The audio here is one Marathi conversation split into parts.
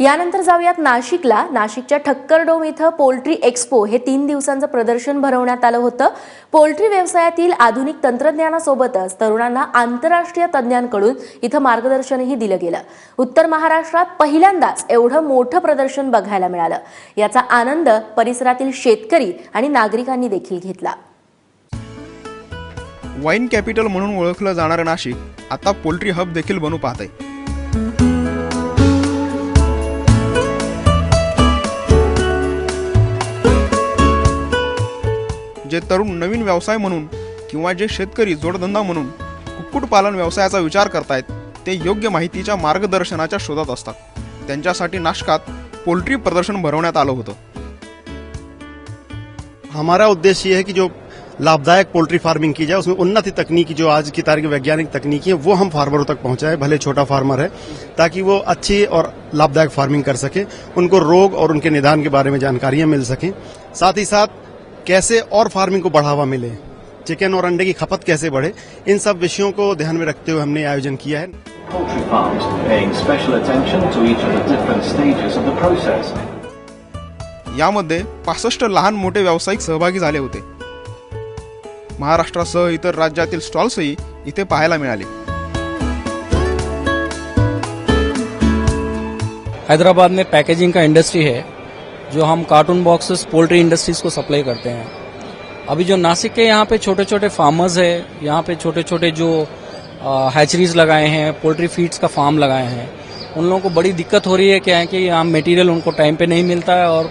यानंतर जाऊयात नाशिकला. नाशिकच्या ठक्करडोम इथं पोल्ट्री एक्स्पो हे तीन दिवसांचं प्रदर्शन भरवण्यात आलं होतं. पोल्ट्री व्यवसायातील आधुनिक तंत्रज्ञानासोबतच तरुणांना आंतरराष्ट्रीय तज्ज्ञांकडून इथं मार्गदर्शनही दिलं गेलं. उत्तर महाराष्ट्रात पहिल्यांदाच एवढं मोठं प्रदर्शन बघायला मिळालं. याचा आनंद परिसरातील शेतकरी आणि नागरिकांनी देखील घेतला. वाईन कॅपिटल म्हणून ओळखलं जाणारं नाशिक आता पोल्ट्री हब देखील बनू पाहत आहे जे तरुण नवीन व्यवसाय म्हणून किंवा जे शेतकरी जोडधंदा म्हणून कुक्कुटपालन व्यवसायाचा विचार करतायत ते योग्य माहितीच्या मार्गदर्शनाच्या शोधात असतात. त्यांच्यासाठी नाशकात पोल्ट्री प्रदर्शन भरवण्यात आलं होतं. हमारा उद्देश्य ये है कि जो लाभदायक पोल्ट्री फार्मिंग की जाए उसमें उन्नति तकनीकी जो आज की तारीख में वैज्ञानिक तकनीकी है वो हम फार्मरों तक पहुंचाए भले छोटा फार्मर है ताकि वो अच्छी और लाभदायक फार्मिंग कर सके उनको रोग और उनके निदान के बारे में जानकारियां मिल सकें। साथ ही साथ कैसे और फार्मिंग को बढ़ावा मिले चिकन और अंडे की खपत कैसे बढ़े इन सब विषयों को ध्यान में रखते हुए हमने आयोजन किया है. यामध्ये पासष्ट लहान मोठे व्यावसायिक सहभागी झाले होते. महाराष्ट्रासह इतर राज्यातील स्टॉल्सही इथे पाहायला मिळाले. हैदराबाद में पैकेजिंग का इंडस्ट्री है. जो हम कार्टून बॉक्सेस पोल्ट्री इंडस्ट्रीज़ को सप्लाई करते हैं। अभी जो नासिक के यहाँ पे छोटे छोटे फार्मर्स है, यहाँ पे छोटे छोटे जो हैचरीज लगाए हैं पोल्ट्री फीड्स का फार्म लगाए हैं, उन लोगों को बड़ी दिक्कत हो रही है क्या है कि यहाँ मटेरियल उनको टाइम पे नहीं मिलता है और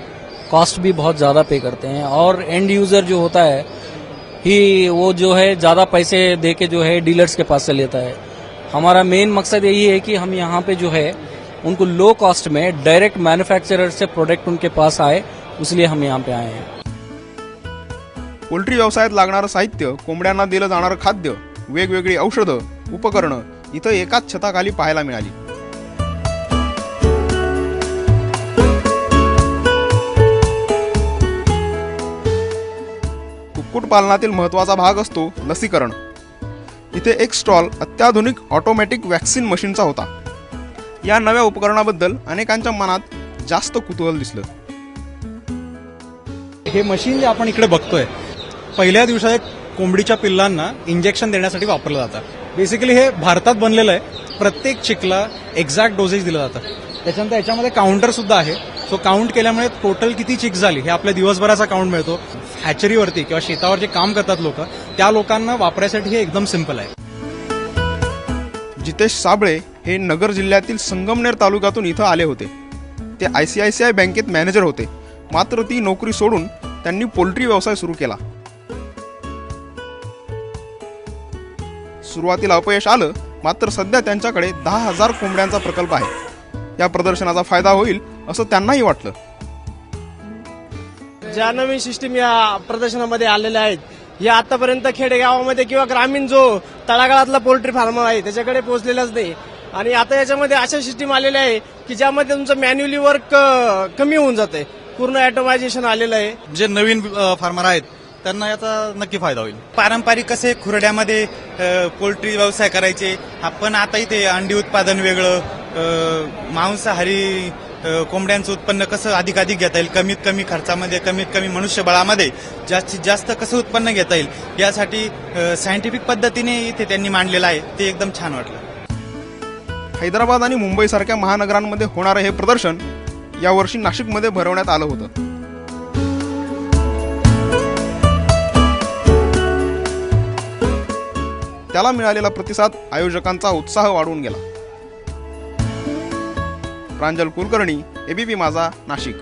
कॉस्ट भी बहुत ज़्यादा पे करते हैं। और एंड यूज़र जो होता है, ही वो जो है ज़्यादा पैसे दे के जो है डीलर्स के पास से लेता है। हमारा मेन मकसद यही है कि हम यहाँ पे जो है उनको लो कॉस्ट में डायरेक्ट मैन्युफैक्चरर से प्रोडक्ट उनके पास आए उसलिए हम यहाँ पे आए हैं। पोल्ट्री व्यवसायात लागणारं साहित्य कोंबड्यांना दिलं जाणारं खाद्य वेगवेगळी औषधं उपकरणं इथं एकाच छताखाली पाहायला मिळाली. कुक्कुटपालनातील महत्त्वाचा भाग असतो लसीकरण. इथे एक स्टॉल अत्याधुनिक ऑटोमॅटिक वॅक्सिन मशीनचा होता. या नव्या उपकरणाबद्दल अनेकांच्या मनात जास्त कुतूहल दिसलं. हे मशीन जे आपण इकडे बघतोय पहिल्या दिवसात कोंबडीच्या पिल्लांना इंजेक्शन देण्यासाठी वापरलं जातं. बेसिकली हे भारतात बनलेलं आहे. प्रत्येक चिकला एक्झॅक्ट डोसेज दिलं जातं. त्याच्यानंतर याच्यामध्ये काउंटर सुद्धा आहे. सो काउंट केल्यामुळे टोटल किती चिक झाली हे आपल्या दिवसभराचा काउंट मिळतो. हॅचरीवरती किंवा शेतावर जे काम करतात लोक त्या लोकांना वापरायसाठी हे एकदम सिंपल आहे. जितेश साबळे हे नगर जिल्ह्यातील संगमनेर तालुक्यातून इथं आले होते. ते I C I C I बँकेत मॅनेजर होते. मात्र ती नोकरी सोडून त्यांनी पोल्ट्री व्यवसाय सुरू केला. सुरुवातीला अपयश आलं मात्र सध्या त्यांच्याकडे दहा हजार कोंबड्यांचा प्रकल्प आहे. या प्रदर्शनाचा फायदा होईल असं त्यांनाही वाटलं. ज्या नवीन सिस्टीम या प्रदर्शनामध्ये आलेल्या आहेत या आतापर्यंत खेडेगावामध्ये किंवा ग्रामीण जो तळागाळातला पोल्ट्री फार्मर आहे त्याच्याकडे पोहोचलेलाच नाही. आणि आता याच्यामध्ये अशा सिस्टीम आलेल्या आहे की ज्यामध्ये तुमचं मॅन्युअली वर्क कमी होऊन जाते पूर्ण ॲटोमायझेशन आलेलं आहे. जे नवीन फार्मर आहेत त्यांना याचा नक्की फायदा होईल. पारंपरिक कसे खुरड्यामध्ये पोल्ट्री व्यवसाय करायचे आपण आता इथे अंडी उत्पादन वेगळं मांसाहारी कोंबड्यांचं उत्पन्न कसं अधिकाधिक घेता येईल कमीत कमी खर्चामध्ये कमीत कमी मनुष्यबळामध्ये जास्तीत जास्त कसं उत्पन्न घेता येईल यासाठी सायंटिफिक पद्धतीने इथे त्यांनी मांडलेलं आहे ते एकदम छान वाटलं. हैदराबाद आणि मुंबईसारख्या महानगरांमध्ये होणारं हे प्रदर्शन यावर्षी नाशिकमध्ये भरवण्यात आलं होतं. त्याला मिळालेला प्रतिसाद आयोजकांचा उत्साह वाढून गेला. प्रांजल कुलकर्णी एबीपी माझा नाशिक.